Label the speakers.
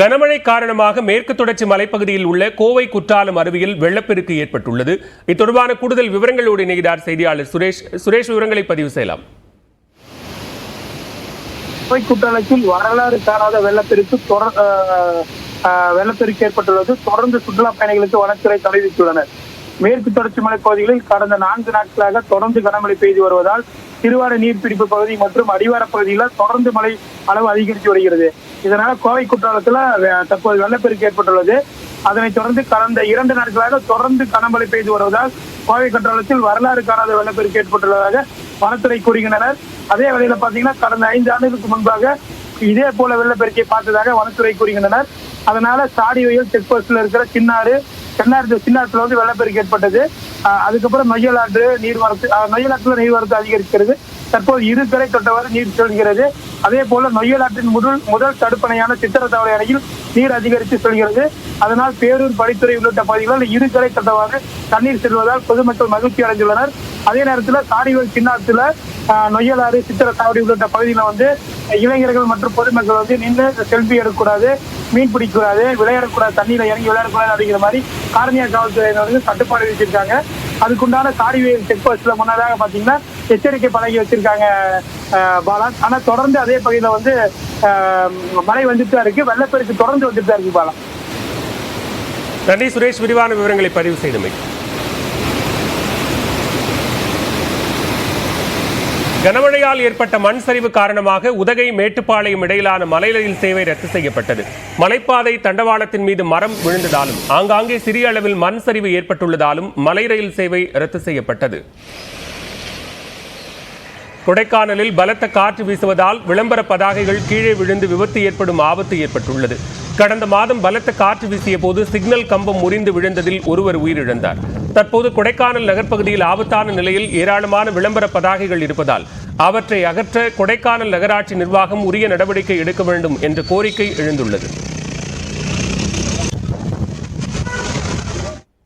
Speaker 1: கனமழை காரணமாக மேற்கு தொடர்ச்சி மலைப்பகுதியில் உள்ள கோவை குற்றாலம் அருவியில் வெள்ளப்பெருக்கு ஏற்பட்டுள்ளது. இது தொடர்பான கூடுதல் விவரங்களோடு இணைகிறார் செய்தியாளர் சுரேஷ். சுரேஷ் விவரங்களை பதிவு செய்யலாம்.
Speaker 2: கோவை குற்றாலத்தில் வரலாறு காணாத வெள்ளப்பெருக்கு தொடர் ஆஹ், ஆஹ், வெள்ளப்பெருக்கு ஏற்பட்டுள்ளது. தொடர்ந்து சுற்றுலா பயணிகளுக்கு வனத்துறை தடை விதித்துள்ளனர் மேற்கு தொடர்ச்சி மலைப்பகுதிகளில் கடந்த நான்கு நாட்களாக தொடர்ந்து கனமழை பெய்து வருவதால் திருவாரூர் நீர்பிடிப்பு பகுதி மற்றும் அடிவார பகுதிகளில் தொடர்ந்து மழை அளவு அதிகரித்து வருகிறது. இதனால கோவை குற்றாலத்துல தற்போது வெள்ளப்பெருக்கு ஏற்பட்டுள்ளது. அதனைத் தொடர்ந்து கடந்த இரண்டு நாட்களாக தொடர்ந்து கனமழை பெய்து வருவதால் கோவை குற்றாலத்தில் வரலாறு காணாத வெள்ளப்பெருக்கு ஏற்பட்டுள்ளதாக வனத்துறை கூறுகின்றனர். அதே வேளையில பாத்தீங்கன்னா கடந்த ஐந்து ஆண்டுகளுக்கு முன்பாக இதே போல வெள்ளப்பெருக்கை பார்த்ததாக வனத்துறை கூறுகின்றனர். அதனால சாடிவயல் செக் போஸ்ட்ல இருக்கிற சின்னாறு சென்னார் சின்னாற்றுல வந்து வெள்ளப்பெருக்கு ஏற்பட்டது. அதுக்கப்புறம் நொய்யலாற்று நீர்வரத்து ஆஹ் நொய்யலாற்றுல நீர்வரத்து அதிகரிக்கிறது. தற்போது இரு கரை தொட்டவாறு நீர் செல்கிறது. அதே போல நொய்யலாற்றின் முதல் முதல் தடுப்பணையான சித்திரத்தாவளை அணையில் நீர் அதிகரித்து செல்கிறது. அதனால் பேரூர் படித்துறை உள்ளிட்ட பகுதிகளில் இரு கரை தண்ணீர் செல்வதால் பொதுமக்கள் மகிழ்ச்சி அடைந்துள்ளனர். அதே நேரத்தில் சாடிவல் சின்னாத்துல நொய்யலாறு சித்திரத்தாவடி உள்ளிட்ட பகுதியில் வந்து இளைஞர்கள் மற்றும் பொதுமக்கள் வந்து நின்று செல்ஃபி எடுக்கக்கூடாது மீன் பிடிக்கக்கூடாது விளையாடக்கூடாது தண்ணியில் இறங்கி விளையாடக்கூடாது அப்படிங்கிற மாதிரி காரணியா காவல்துறையினர் வந்து கட்டுப்பாடு விதிச்சிருக்காங்க. அதுக்குண்டான சாரிவேல் செக் போஸ்ட்ல முன்னதாக பாத்தீங்கன்னா எச்சரிக்கை பழகி வச்சிருக்காங்க ஆஹ், ஆனா தொடர்ந்து அதே பகுதியில வந்து ஆஹ், மழை வந்துட்டு தான் இருக்கு. வெள்ளப்பெருக்கு தொடர்ந்து வந்துட்டு தான் இருக்கு பாலா
Speaker 1: நன்றி சுரேஷ். விரிவான விவரங்களை பதிவு செய்தமைக்கு. கனமழையால் ஏற்பட்ட மண் சரிவு காரணமாக உதகை மேட்டுப்பாளையம் இடையிலான மலை ரயில் சேவை ரத்து செய்யப்பட்டது. மலைப்பாதை தண்டவாளத்தின் மீது மரம் விழுந்ததாலும் ஆங்காங்கே சிறிய அளவில் மண் சரிவு ஏற்பட்டுள்ளதாலும் மலை ரயில் சேவை ரத்து செய்யப்பட்டது. கொடைக்கானலில் பலத்த காற்று வீசுவதால் விளம்பர பதாகைகள் கீழே விழுந்து விபத்து ஏற்படும் ஆபத்து ஏற்பட்டுள்ளது. கடந்த மாதம் பலத்த காற்று வீசிய போது சிக்னல் கம்பம் முறிந்து விழுந்ததில் ஒருவர் உயிரிழந்தார். தற்போது கொடைக்கானல் நகர்ப்பகுதியில் ஆபத்தான நிலையில் ஏராளமான விளம்பர பதாகைகள் இருப்பதால் அவற்றை அகற்ற கொடைக்கானல் நகராட்சி நிர்வாகம் உரிய நடவடிக்கை எடுக்க வேண்டும் என்ற கோரிக்கை எழுந்துள்ளது.